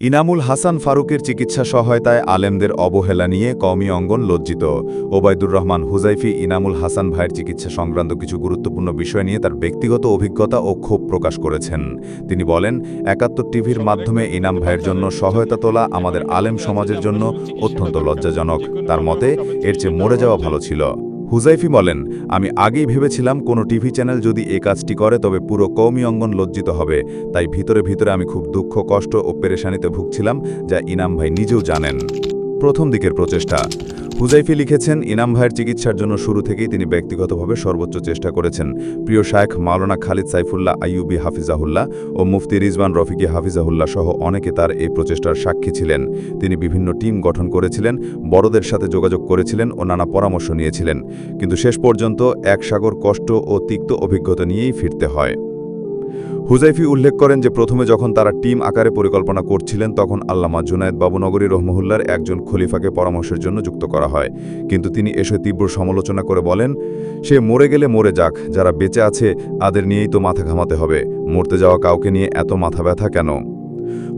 ইনামুল হাসান ফারুকের চিকিৎসা সহায়তায় আলেমদের অবহেলা নিয়ে কওমি অঙ্গন লজ্জিত। ওবায়দুর রহমান হুজাইফি ইনামুল হাসান ভাইয়ের চিকিৎসা সংক্রান্ত কিছু গুরুত্বপূর্ণ বিষয় নিয়ে তার ব্যক্তিগত অভিজ্ঞতা ও ক্ষোভ প্রকাশ করেছেন। তিনি বলেন, একাত্তর টিভির মাধ্যমে ইনাম ভাইয়ের জন্য সহায়তা তোলা আমাদের আলেম সমাজের জন্য অত্যন্ত লজ্জাজনক। তার মতে, এর চেয়ে মরে যাওয়া ভালো ছিল। হুজাইফি বলেন, আমি আগেই ভেবেছিলাম কোনো টিভি চ্যানেল যদি এ কাজটি করে, তবে পুরো কৌমি অঙ্গন লজ্জিত হবে। তাই ভিতরে ভিতরে আমি খুব দুঃখ, কষ্ট ও পেরেশানিতে ভুগছিলাম, যা ইনাম ভাই নিজেও জানেন। প্রথম দিকের প্রচেষ্টা। হুজাইফি লিখেছেন, ইনাম ভাইয়ের চিকিৎসার জন্য শুরু থেকেই তিনি ব্যক্তিগতভাবে সর্বোচ্চ চেষ্টা করেছেন। প্রিয় শায়েখ মাওলানা খালিদ সাইফুল্লাহ আইয়ুবি হাফিজাহুল্লাহ ও মুফতি রিজওয়ান রফিকি হাফিজাহুল্লাহ সহ অনেকে তার এই প্রচেষ্টার সাক্ষী ছিলেন। তিনি বিভিন্ন টিম গঠন করেছিলেন, বড়দের সাথে যোগাযোগ করেছিলেন ও নানা পরামর্শ নিয়েছিলেন। কিন্তু শেষ পর্যন্ত এক সাগর কষ্ট ও তিক্ত অভিজ্ঞতা নিয়েই ফিরতে হয়। হুজাইফি উল্লেখ করেন যে প্রথমে যখন তারা টিম আকারে পরিকল্পনা করছিলেন, তখন আল্লামা জুনায়দ বাবুনগরী রহমহুল্লার একজন খলিফাকে পরামর্শের জন্য যুক্ত করা হয়। কিন্তু তিনি এসে তীব্র সমালোচনা করে বলেন, সে মরে গেলে মরে যাক, যারা বেঁচে আছে, তাদের নিয়েই তো মাথা ঘামাতে হবে। মরতে যাওয়া কাউকে নিয়ে এত মাথা ব্যথা কেন?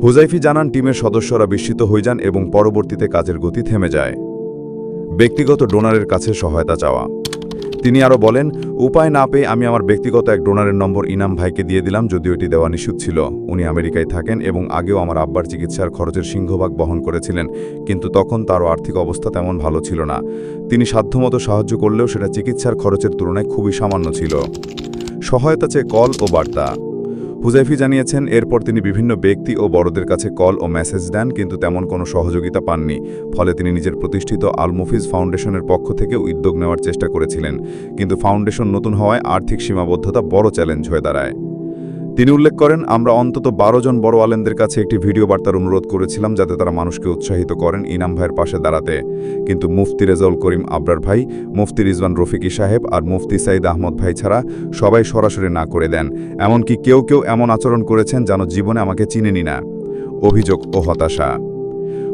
হুজাইফি জানান, টিমের সদস্যরা বিস্মিত হয়ে যান এবং পরবর্তীতে কাজের গতি থেমে যায়। ব্যক্তিগত ডোনারের কাছে সহায়তা চাওয়া। তিনি আরও বলেন, উপায় না পেয়ে আমি আমার ব্যক্তিগত এক ডোনারের নম্বর ইনাম ভাইকে দিয়ে দিলাম, যদিও এটি দেওয়া নিষুদ্ধ ছিল। উনি আমেরিকায় থাকেন এবং আগেও আমার আব্বার চিকিৎসার খরচের সিংহভাগ বহন করেছিলেন, কিন্তু তখন তারও আর্থিক অবস্থা তেমন ভালো ছিল না। তিনি সাধ্যমতো সাহায্য করলেও সেটা চিকিৎসার খরচের তুলনায় খুবই সামান্য ছিল। সহায়তা চেয়ে কল ও বার্তা। হুজাইফি জানিয়েছেন, এরপর তিনি বিভিন্ন ব্যক্তি ও বড়দের কাছে কল ও মেসেজ দেন, কিন্তু তেমন কোনো সহযোগিতা পাননি। ফলে তিনি নিজের প্রতিষ্ঠিত আল মুফিজ ফাউন্ডেশনের পক্ষ থেকে উদ্যোগ নেওয়ার চেষ্টা করেছিলেন। কিন্তু ফাউন্ডেশন নতুন হওয়ায় আর্থিক সীমাবদ্ধতা বড় চ্যালেঞ্জ হয়ে দাঁড়ায়। তিনি উল্লেখ করেন, আমরা অন্তত বারো জন বড় আলেমদের কাছে একটি ভিডিও বার্তার অনুরোধ করেছিলাম যাতে তারা মানুষকে উৎসাহিত করেন ইনাম ভাইয়ের পাশে দাঁড়াতে। কিন্তু মুফতি রেজাউল করিম আবরার ভাই, মুফতি রিজওয়ান রফিকি সাহেব আর মুফতি সাইদ আহমদ ভাই ছাড়া সবাই সরাসরি না করে দেন। এমনকি কেউ কেউ এমন আচরণ করেছেন যেন জীবনে আমাকে চিনেনি না। অভিযোগ ও হতাশা।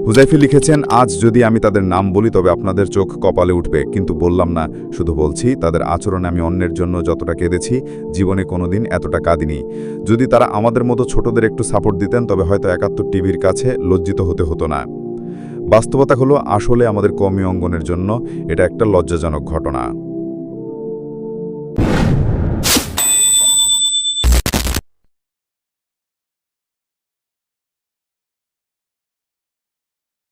হুজাইফি লিখেছেন, আজ যদি আমি তাদের নাম বলি, তবে আপনাদের চোখ কপালে উঠবে। কিন্তু বললাম, না, শুধু বলছি, তাদের আচরণে আমি অন্যের জন্য যতটা কেঁদেছি, জীবনে কোনোদিন এতটা কাঁদিনি। যদি তারা আমাদের মতো ছোটদের একটু সাপোর্ট দিতেন, তবে হয়তো একাত্তর টিভির কাছে লজ্জিত হতে হতো না। বাস্তবতা হলো, আসলে আমাদের কর্মী অঙ্গনের জন্য এটা একটা লজ্জাজনক ঘটনা।